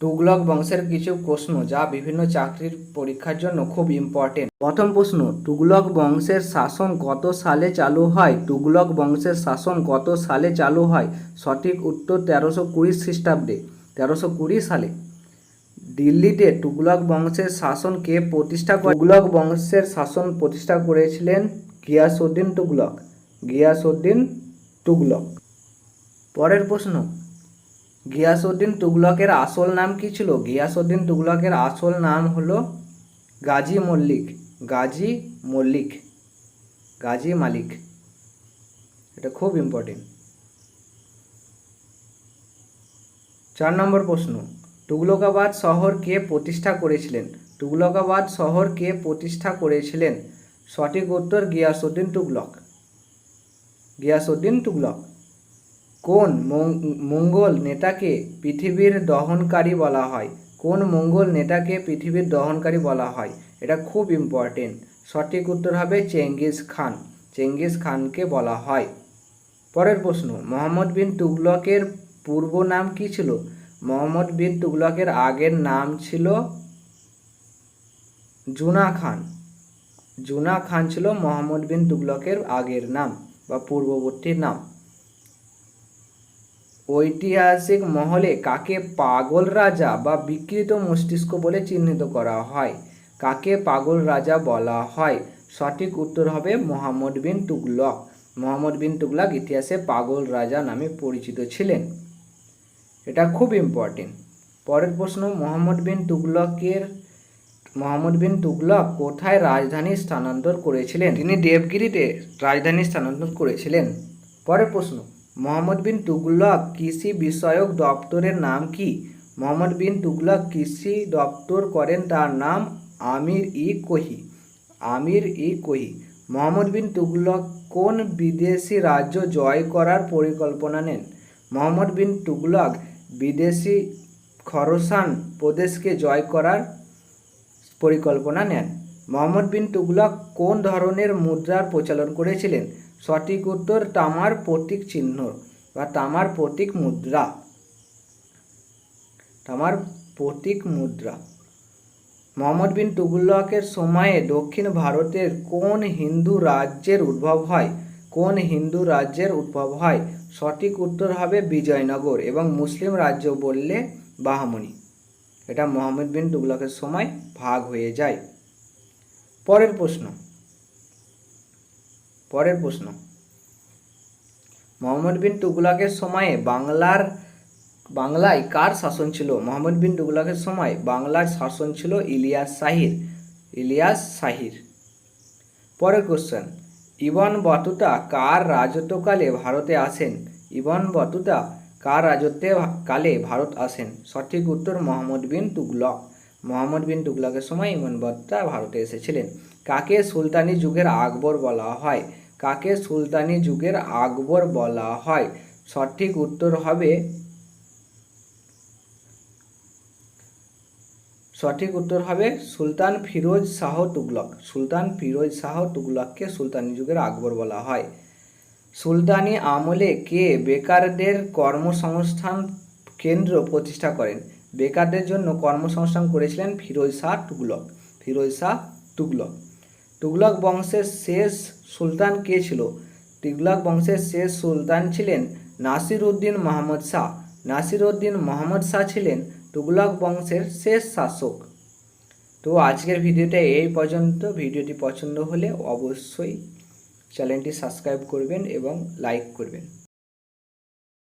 তুগলক বংশের কিছু প্রশ্ন যা বিভিন্ন চাকরির পরীক্ষার জন্য খুব ইম্পর্টেন্ট প্রথম প্রশ্ন, তুগলক বংশের শাসন কত সালে চালু হয়? তুগলক বংশের শাসন কত সালে চালু হয়? সঠিক উত্তর তেরোশো কুড়ি খ্রিস্টাব্দে। তেরোশো কুড়ি সালে। দিল্লিতে তুগলক বংশের শাসন কে প্রতিষ্ঠা করে? তুগলক বংশের শাসন প্রতিষ্ঠা করেছিলেন গিয়াসউদ্দিন তুগলক। গিয়াসউদ্দিন তুগলক। পরের প্রশ্ন গিয়াসউদ্দিন তুগলকের আসল নাম কি ছিল? গিয়াসউদ্দিন তুগলকের আসল নাম হলো গাজী মল্লিক। গাজী মল্লিক। গাজী মালিক। এটা খুব ইম্পর্টেন্ট চার নম্বর প্রশ্ন। তুগলকাবাদ শহর কে প্রতিষ্ঠা করেছিলেন? তুগলকাবাদ শহর কে প্রতিষ্ঠা করেছিলেন? সঠিক উত্তর গিয়াসউদ্দিন তুগলক। গিয়াসউদ্দিন তুগলক। কোন মঙ্গল নেতাকে পৃথিবীর দহনকারী বলা হয়? কোন মঙ্গল নেতাকে পৃথিবীর দহনকারী বলা হয়? এটা খুব ইম্পর্টেন্ট সঠিক উত্তর হবে চেঙ্গিস খান। চেঙ্গিস খানকে বলা হয়। পরের প্রশ্ন, মোহাম্মদ বিন তুগলকের পূর্ব নাম কি ছিল? মোহাম্মদ বিন তুগলকের আগের নাম ছিল জুনা খান। জুনা খান ছিল মোহাম্মদ বিন তুগলকের আগের নাম বা পূর্ববর্তী নাম। ঐতিহাসিক মহলে কাকে পাগল রাজা বা বিকৃত মস্তিষ্ক বলে চিহ্নিত করা হয়? কাকে পাগল রাজা বলা হয়? সঠিক উত্তর হবে মোহাম্মদ বিন তুগলক। মোহাম্মদ বিন তুগলক ইতিহাসে পাগল রাজা নামে পরিচিত ছিলেন। এটা খুব ইম্পর্টেন্ট পরের প্রশ্ন, মোহাম্মদ বিন তুগলকের, মোহাম্মদ বিন তুগলক কোথায় রাজধানী স্থানান্তর করেছিলেন? তিনি দেবগিরিতে রাজধানী স্থানান্তর করেছিলেন। পরের প্রশ্ন মোহাম্মদ বিন তুগলক কৃষি বিষয়ক দপ্তরের নাম কি? মোহাম্মদ বিন তুগলক কৃষি দপ্তর করেন তার নাম আমির ই কোহি। আমির ই কোহি। মোহাম্মদ বিন তুগলক কোন বিদেশি রাজ্য জয় করার পরিকল্পনা নেন? মোহাম্মদ বিন তুগলক বিদেশি খরসান প্রদেশকে জয় করার পরিকল্পনা নেন। মোহাম্মদ বিন তুগলক কোন ধরনের মুদ্রার প্রচলন করেছিলেন? সঠিক উত্তর তামার প্রতীক চিহ্ন বা তামার প্রতীক মুদ্রা। তামার প্রতীক মুদ্রা। মোহাম্মদ বিন তুগলকের সময়ে দক্ষিণ ভারতের কোন হিন্দু রাজ্যের উদ্ভব হয়? কোন হিন্দু রাজ্যের উদ্ভব হয়? সঠিক উত্তর হবে বিজয়নগর এবং মুসলিম রাজ্য বললে বাহামনি। এটা মোহাম্মদ বিন তুগলকের সময় ভাগ হয়ে যায়। পরের প্রশ্ন। পরের প্রশ্ন। মোহাম্মদ বিন তুগলকের সময়ে বাংলার, বাংলায় কার শাসন ছিল? মোহাম্মদ বিন তুগলকের সময় বাংলার শাসন ছিল ইলিয়াস শাহির। ইলিয়াস শাহির। পরের কোশ্চেন ইবন বতুতা কার রাজত্বকালে ভারতে আসেন? ইবন বতুতা কার রাজত্বে কালে ভারত আসেন? সঠিক উত্তর মোহাম্মদ বিন তুগলক। মোহাম্মদ বিন তুগলকের সময় ইবন বতুতা ভারতে এসেছিলেন। কাকে সুলতানি যুগের আকবর বলা হয়? কাকে সুলতানি যুগের আকবর বলা হয়? সঠিক উত্তর হবে সঠিক উত্তর হবে সুলতান ফিরোজ শাহ তুগলক। সুলতান ফিরোজ শাহ তুগলককে সুলতানি যুগের আকবর বলা হয়। সুলতানি আমলে কে বেকারদের কর্মসংস্থান কেন্দ্র প্রতিষ্ঠা করেন? বেকারদের জন্য কর্মসংস্থান করেছিলেন ফিরোজ শাহ তুগলক। ফিরোজ শাহ তুগলক। তুগলক বংশের শেষ সুলতান কে ছিল? তুগলক বংশের শেষ সুলতান ছিলেন নাসির উদ্দিন মোহাম্মদ শাহ। নাসির উদ্দিন মোহাম্মদ শাহ ছিলেন তুগলক বংশের শেষ শাসক। তো আজকের ভিডিওটা এই পর্যন্ত। ভিডিওটি পছন্দ হলে অবশ্যই চ্যানেলটি সাবস্ক্রাইব করবেন এবং লাইক করবেন।